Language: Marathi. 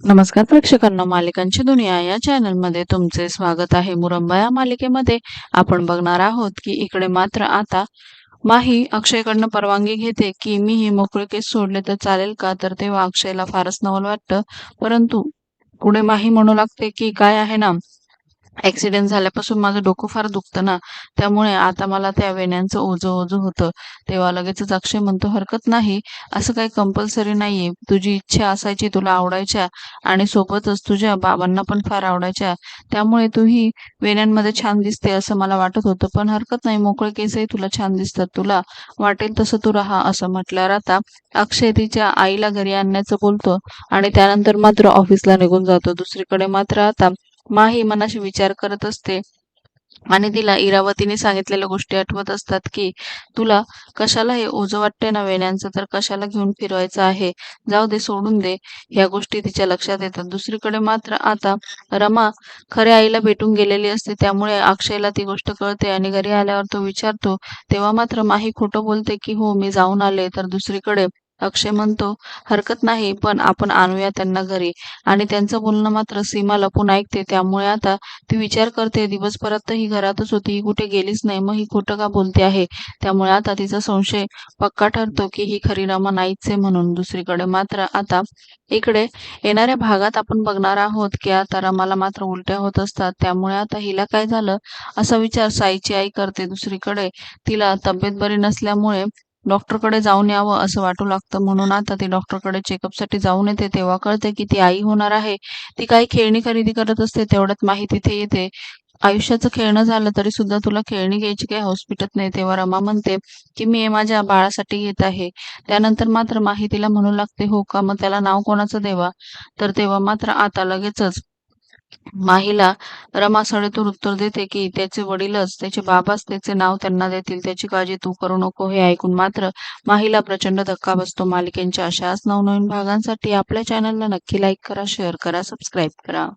नमस्कार प्रेक्षकांना मालिकांची दुनिया या चॅनलमध्ये तुमचे स्वागत आहे. मुरंबा या मालिकेमध्ये आपण बघणार आहोत की इकडे मात्र आता माही अक्षयकडनं परवानगी घेते की मी ही मोकळे केस सोडले तर चालेल का? तर तेव्हा अक्षयला फारच नवल वाटतं. परंतु पुढे माही म्हणू लागते की काय आहे ना? ऍक्सिडेंट झाल्यापासून माझं डोकं फार दुखतं ना. त्यामुळे आता मला त्या वेण्यांचं ओझं ओझं होतं. तेव्हा लगेचच अक्षय म्हणतो हरकत नाही. असं काही कंपल्सरी नाहीये. तुझी इच्छा असायची तुला आवडायच्या आणि सोबतच तुझ्या बाबांना पण फार आवडायच्या. त्यामुळे तूही वेण्यांमध्ये छान दिसते असं मला वाटत होतं. पण हरकत नाही. मोकळे केसही तुला छान दिसतात. तुला वाटेल तसं तू राहा असं म्हटल्यावर आता अक्षय तिच्या आईला घरी आणण्याचं बोलतो आणि त्यानंतर मात्र ऑफिसला निघून जातो. दुसरीकडे मात्र आता माही मनाशी विचार करत असते. आणि तिला इरावतीने सांगितलेल्या गोष्टी आठवत असतात की तुला कशाला हे ओझं वाटते ना वेण्यांचं? तर कशाला घेऊन फिरवायचं आहे? जाऊ दे सोडून दे. ह्या गोष्टी तिच्या लक्षात येतात. दुसरीकडे मात्र आता रमा खऱ्या आईला भेटून गेलेली असते. त्यामुळे अक्षयला ती गोष्ट कळते आणि घरी आल्यावर तो विचारतो तेव्हा मात्र माही खोटं बोलते की हो मी जाऊन आले. तर दुसरीकडे अक्षय म्हणतो हरकत नाही पण आपण आणूया त्यांना घरी. आणि त्यांचं बोलणं मात्र सीमा लपून ऐकते. त्यामुळे आता ती विचार करते दिवसभरात तर ही घरातच होती ही कुठे गेलीच नाही मग ही खोटं का बोलते आहे? त्यामुळे आता तिचा संशय पक्का ठरतो की ही खरी रमा नाहीच आहे म्हणून. दुसरीकडे मात्र आता इकडे येणाऱ्या भागात आपण बघणार आहोत की आता रमाला मात्र उलट्या होत असतात. त्यामुळे आता हिला काय झालं असा विचार साईची आई करते. दुसरीकडे तिला तब्येत बरी नसल्यामुळे डॉक्टरकडे जाऊन यावं असं वाटू लागतं. म्हणून आता ती डॉक्टरकडे चेकअपसाठी जाऊन येते. तेव्हा कळते की ती आई होणार आहे. ती काही खेळणी खरेदी करत असते. तेवढ्यात माहिती तिथे येते. आयुष्याचं खेळणं झालं तरी सुद्धा तुला खेळणी घ्यायची काही हॉस्पिटल नाही. तेव्हा रमा म्हणते की मी माझ्या बाळासाठी घेत आहे. त्यानंतर मात्र माहितीला म्हणू लागते हो का? मग त्याला नाव कोणाचं देवा तर तेव्हा मात्र आता लगेचच माहीला रमा सडेतूर उत्तर देते की त्याचे वडीलच त्याचे बाबाच त्याचे नाव त्यांना देतील. त्याची काळजी तू करू नको हे ऐकून मात्र माहीला प्रचंड धक्का बसतो. मालिकेंच्या अशाच नवनवीन भागांसाठी आपल्या चॅनलला नक्की लाईक करा शेअर करा सबस्क्राईब करा.